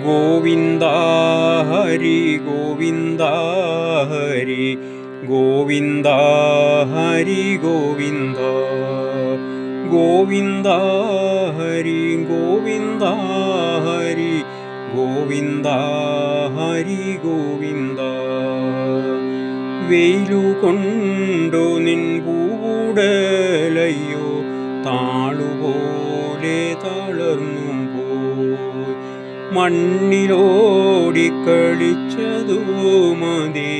ഗോവിന്ദ ഹരി ഗോവിന്ദ ഹരി ഗോവിന്ദ ഹരി ഗോവിന്ദ ഗോവിന്ദ ഹരി ഗോവിന്ദ ഹരി ഗോവിന്ദ ഹരി ഗോവിന്ദ. വെയിലു കൊണ്ടു നിൻ പൂടലയ്യോ താളുപോലെ തളർന്നു മണ്ണിലോടിക്കളിച്ചതു മതി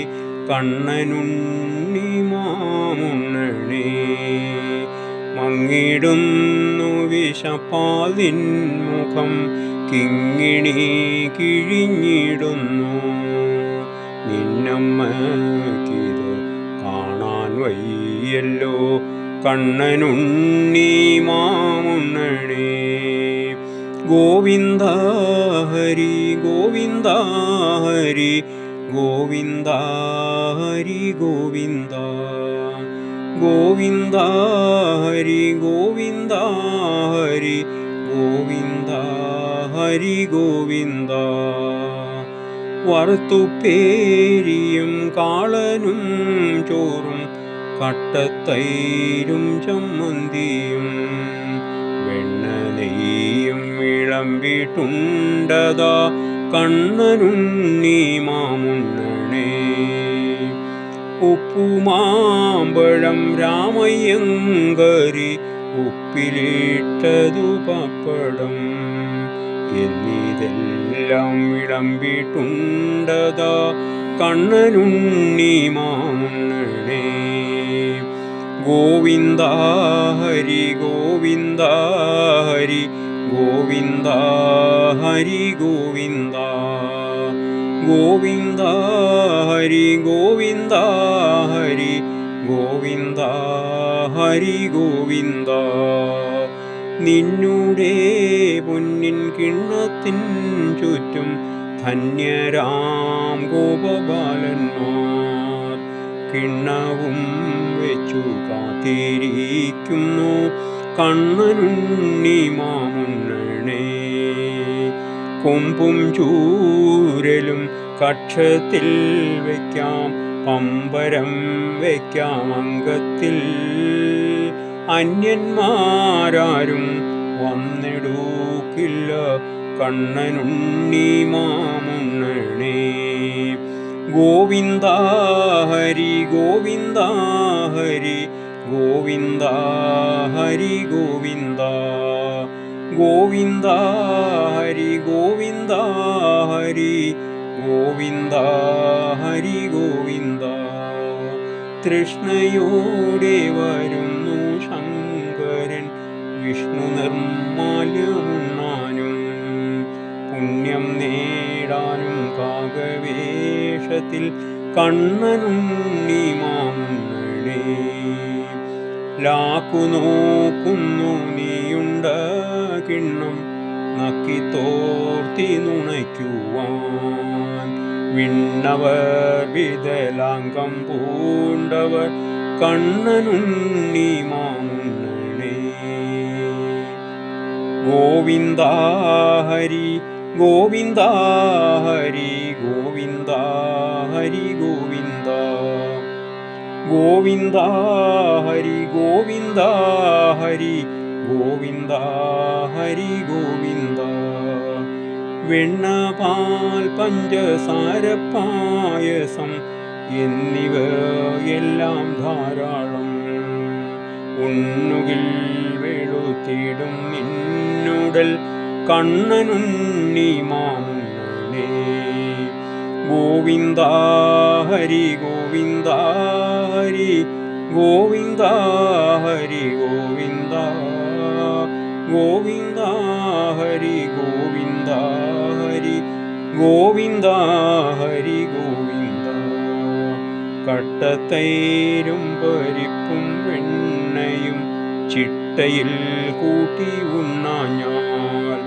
കണ്ണനുണ്ണി മാമുണ്ണണേ. മങ്ങിടുന്നു വിഷപ്പാതിൻ മുഖം കിങ്ങിണി കിഴിഞ്ഞിടുന്നു. നിന്നമ്മക്കിത് കാണാൻ വയ്യല്ലോ കണ്ണനുണ്ണി മാമുണ്ണണേ. ഗോവിന്ദ ഹരി ഗോവിന്ദ ഹരി ഗോവിന്ദ ഹരി ഗോവിന്ദ ഗോവിന്ദ ഹരി ഗോവിന്ദ ഹരി ഗോവിന്ദ ഹരി ഗോവിന്ദ. വറുത്തുപ്പേരിയും കാളനും ചോറും കട്ടത്തൈരും ചമ്മന്തിയും വിളമ്പിട്ടുണ്ടതാ കണ്ണനുണ്ണി മാമുണ്ണണേ ഉപ്പുമാമ്പഴം രാമയ്യങ്കരി ഉപ്പിലിട്ടതു പപ്പടം. എന്നിതെല്ലാം വിളമ്പിട്ടുണ്ടതാ കണ്ണനുണ്ണി മാമുണ്ണണേ ഗോവിന്ദ ഹരി ഗോവിന്ദ ഹരി ഗോവിന്ദ ഹരി ഗോവിന്ദ. ഗോവിന്ദ ഹരി ഗോവിന്ദ ഹരി ഗോവിന്ദ ഹരി ഗോവിന്ദ. നിന്നുടെ പൊന്നിൻ കിണ്ണത്തിൻ ചുറ്റും ധന്യരാം ഗോപബാലന്മാർ. കിണ്ണവും വെച്ചു കാത്തിരിക്കുന്നു കണ്ണനുണ്ണി മാമുണ്ണണേ കൊമ്പും ചൂരലും കക്ഷത്തിൽ വയ്ക്കാം പമ്പരം വയ്ക്കാം അംഗത്തിൽ. അന്യന്മാരാരും വന്നിടൂക്കില്ല കണ്ണനുണ്ണി മാമുണ്ണണേ. ഗോവിന്ദ ഹരി ഗോവിന്ദ ഹരി ഗോവിന്ദ ഹരി ഗോവിന്ദ. ഗോവിന്ദ ഹരി ഗോവിന്ദ ഹരി ഗോവിന്ദ ഹരി ഗോവിന്ദ. തൃഷ്ണയോടെ വരുന്നു ശങ്കരൻ വിഷ്ണു നിർമാല്യമുണ്ണാനും പുണ്യം നേടാനും കാകവേഷത്തിൽ കണ്ണനുണ്ണി മാമുണ്ണണേ ലാക്കു നോക്കുന്നു നീയുണ്ട കിണ്ണം നക്കി തോർത്തി നുണയ്ക്കുവാൻ. വിണ്ണവർ വിതലാങ്കം പൂണ്ടവർ കണ്ണനുണ്ണി മാങ്ങണേ. ഗോവിന്ദ ഹരി ഗോവിന്ദ ഹരി ഗോവിന്ദ ഹരി ഗോവിന്ദ ഗോവിന്ദ ഹരി ഗോവിന്ദ ഹരി ഗോവിന്ദ ഹരി ഗോവിന്ദ. വെണ്ണ പാൽ പഞ്ചസാര പായസം എന്നിവ എല്ലാം ധാരാളം. ഉണ്ണുകിൽ വെളുത്തിടും നിന്നുടൽ കണ്ണനുണ്ണി മാമുണ്ണേ ഗോവിന്ദ ഹരി ഗോവിന്ദ ഹരി ഗോവിന്ദ ഹരി ഗോവിന്ദ ഗോവിന്ദ ഹരി ഗോവിന്ദ ഹരി ഗോവിന്ദ ഹരി ഗോവിന്ദ. കട്ടത്തൈരും പരിപ്പും വെണ്ണയും ചിട്ടയിൽ കൂട്ടി ഉണ്ണാഞ്ഞാൽ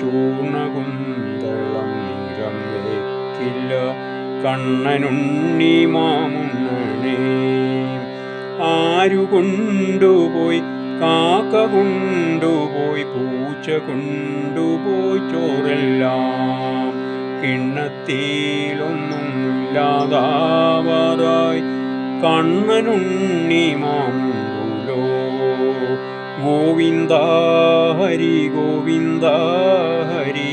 ചൂർണകുന്തളം നിറം വെക്കില്ല. കണ്ണനുണ്ണി മാമുണ്ണണേ ആരു കൊണ്ടുപോയി കാക്ക കൊണ്ടുപോയി പൂച്ച കൊണ്ടുപോയി? ചോറെല്ലാം കിണ്ണത്തിലൊന്നും ഇല്ലാതാവാറായി കണ്ണനുണ്ണി മാമുണ്ടോ ഗോവിന്ദ ഹരി ഗോവിന്ദ ഹരി